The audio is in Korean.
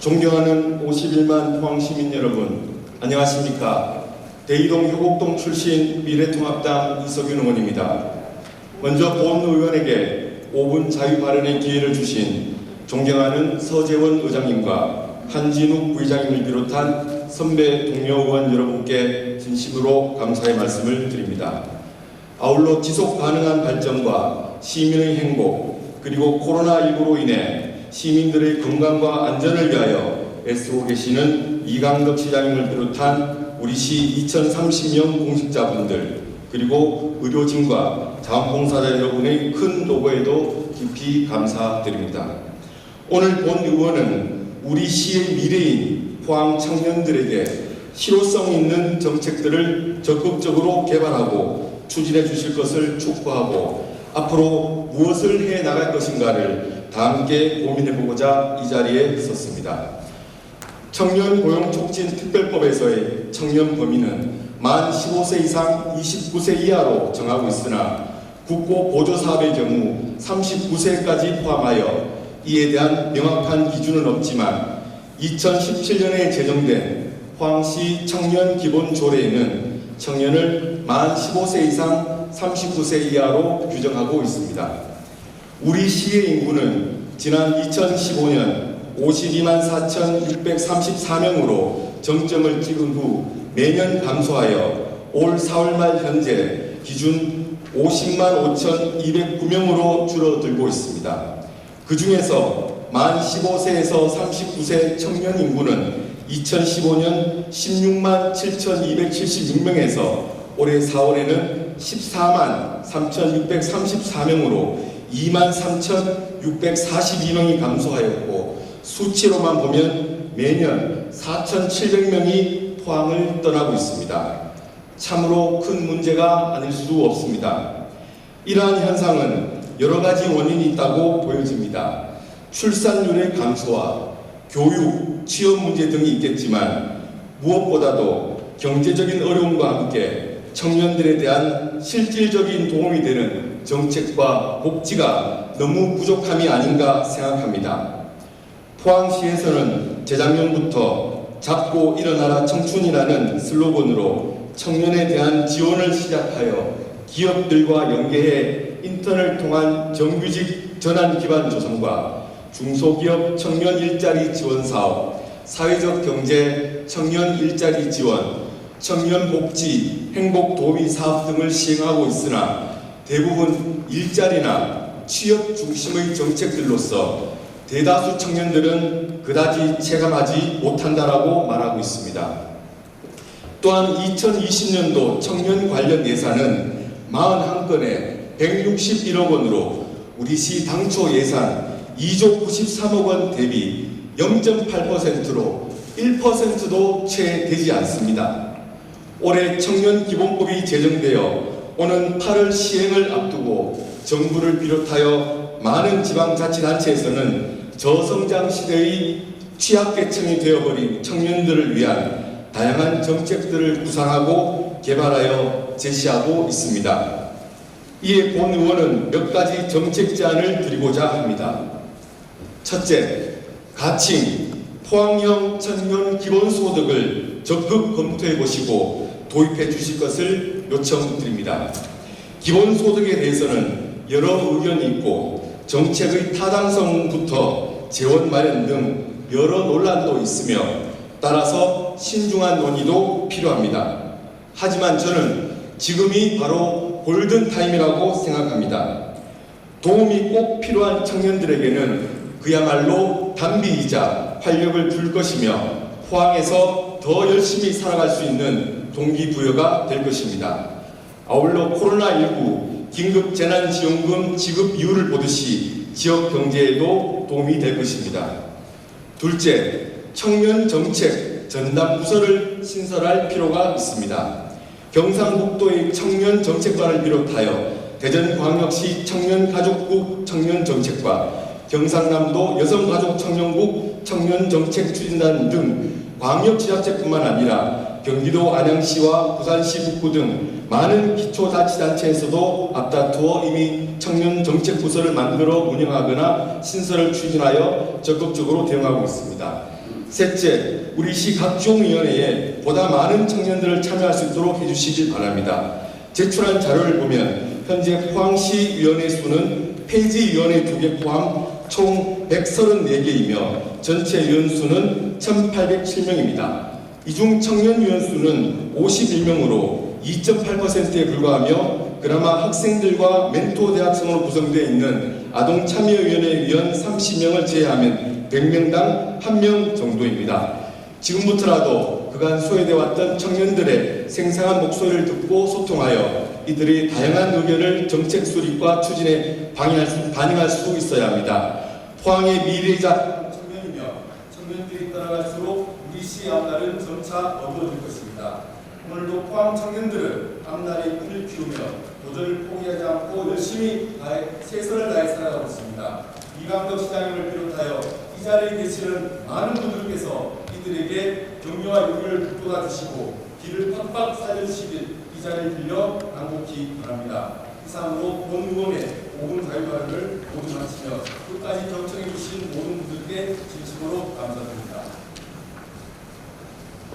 존경하는 51만 포항시민 여러분, 안녕하십니까? 대이동 효곡동 출신 미래통합당 이석윤 의원입니다. 먼저 본 의원에게 5분 자유 발언의 기회를 주신 존경하는 서재원 의장님과 한진욱 부의장님을 비롯한 선배 동료 의원 여러분께 진심으로 감사의 말씀을 드립니다. 아울러 지속 가능한 발전과 시민의 행복 그리고 코로나19로 인해 시민들의 건강과 안전을 위하여 애쓰고 계시는 이강덕 시장님을 비롯한 우리 시 2030명 공직자분들 그리고 의료진과 자원봉사자 여러분의 큰 노고에도 깊이 감사드립니다. 오늘 본 의원은 우리 시의 미래인 포항 청년들에게 실효성 있는 정책들을 적극적으로 개발하고 추진해 주실 것을 촉구하고 앞으로 무엇을 해 나갈 것인가를 다 함께 고민해 보고자 이 자리에 섰습니다. 청년 고용 촉진 특별법에서의 청년 범위는 만 15세 이상 29세 이하로 정하고 있으나 국고 보조 사업의 경우 39세까지 포함하여 이에 대한 명확한 기준은 없지만 2017년에 제정된 포항시 청년 기본 조례에는 청년을 만 15세 이상 39세 이하로 규정하고 있습니다. 우리 시의 인구는 지난 2015년 52만 4,634명으로 정점을 찍은 후 매년 감소하여 올 4월 말 현재 기준 50만 5,209명으로 줄어들고 있습니다. 그 중에서 만 15세에서 39세 청년 인구는 2015년 16만 7,276명에서 올해 4월에는 14만 3,634명으로 2만 3,642명이 감소하였고 수치로만 보면 매년 4,700명이 포항을 떠나고 있습니다. 참으로 큰 문제가 아닐 수 없습니다. 이러한 현상은 여러 가지 원인이 있다고 보여집니다. 출산율의 감소와 교육, 취업 문제 등이 있겠지만 무엇보다도 경제적인 어려움과 함께 청년들에 대한 실질적인 도움이 되는 정책과 복지가 너무 부족함이 아닌가 생각합니다. 포항시에서는 재작년부터 잡고 일어나라 청춘이라는 슬로건으로 청년에 대한 지원을 시작하여 기업들과 연계해 인터넷 통한 정규직 전환 기반 조성과 중소기업 청년 일자리 지원 사업, 사회적 경제 청년 일자리 지원, 청년 복지 행복 도우미 사업 등을 시행하고 있으나 대부분 일자리나 취업 중심의 정책들로서 대다수 청년들은 그다지 체감하지 못한다라고 말하고 있습니다. 또한 2020년도 청년 관련 예산은 41건에 161억 원으로 우리 시 당초 예산 2조 93억 원 대비 0.8%로 1%도 채 되지 않습니다. 올해 청년 기본법이 제정되어 오는 8월 시행을 앞두고 정부를 비롯하여 많은 지방자치단체에서는 저성장 시대의 취약계층이 되어버린 청년들을 위한 다양한 정책들을 구상하고 개발하여 제시하고 있습니다. 이에 본 의원은 몇 가지 정책 제안을 드리고자 합니다. 첫째, 가칭, 포항형 청년 기본소득을 적극 검토해 보시고 도입해 주실 것을 요청드립니다. 기본소득에 대해서는 여러 의견이 있고 정책의 타당성부터 재원 마련 등 여러 논란도 있으며 따라서 신중한 논의도 필요합니다. 하지만 저는 지금이 바로 골든타임이라고 생각합니다. 도움이 꼭 필요한 청년들에게는 그야말로 단비이자 활력을 줄 것이며 포항에서 더 열심히 살아갈 수 있는 동기부여가 될 것입니다. 아울러 코로나19 긴급 재난지원금 지급 이유를 보듯이 지역 경제에도 도움이 될 것입니다. 둘째, 청년 정책 전담 부서를 신설할 필요가 있습니다. 경상북도의 청년 정책관을 비롯하여 대전광역시 청년가족국 청년정책과 경상남도 여성가족청년국 청년정책추진단 등 광역지자체뿐만 아니라 경기도 안양시와 부산시 북구 등 많은 기초자치단체에서도 앞다투어 이미 청년 정책 부서를 만들어 운영하거나 신설을 추진하여 적극적으로 대응하고 있습니다. 셋째, 우리 시 각종 위원회에 보다 많은 청년들을 참여할 수 있도록 해주시길 바랍니다. 제출한 자료를 보면 현재 포항시 위원회 수는 폐지 위원회 두개 포함 총 134개이며 전체 위원 수는 1,807명입니다. 이중 청년 위원 수는 51명으로 2.8%에 불과하며 그나마 학생들과 멘토 대학생으로 구성되어 있는 아동 참여위원회 위원 30명을 제외하면 100명당 1명 정도입니다. 지금부터라도 그간 소외되어 왔던 청년들의 생생한 목소리를 듣고 소통하여 이들의 다양한 의견을 정책 수립과 추진에 반영할 수 있어야 합니다. 포항의 미래자 청년들이 따라갈수록 우리 시의 앞날은 점차 어두워질 것입니다. 오늘도 포항 청년들은 앞날의 꿈을 키우며 도전을 포기하지 않고 열심히 다해, 최선을 다해 살아가고 있습니다. 이강덕 시장님을 비롯하여 이 자리에 계시는 많은 분들께서 이들에게 격려와 용기를 북돋아 주시고 길을 팍팍 살려주시길 이 자리를 빌려 간곡히 바랍니다. 이상으로 본 의원의 5분 자유 발언을 모두 마치며 끝까지 경청해 주신 모든 분들께 진심으로 감사드립니다.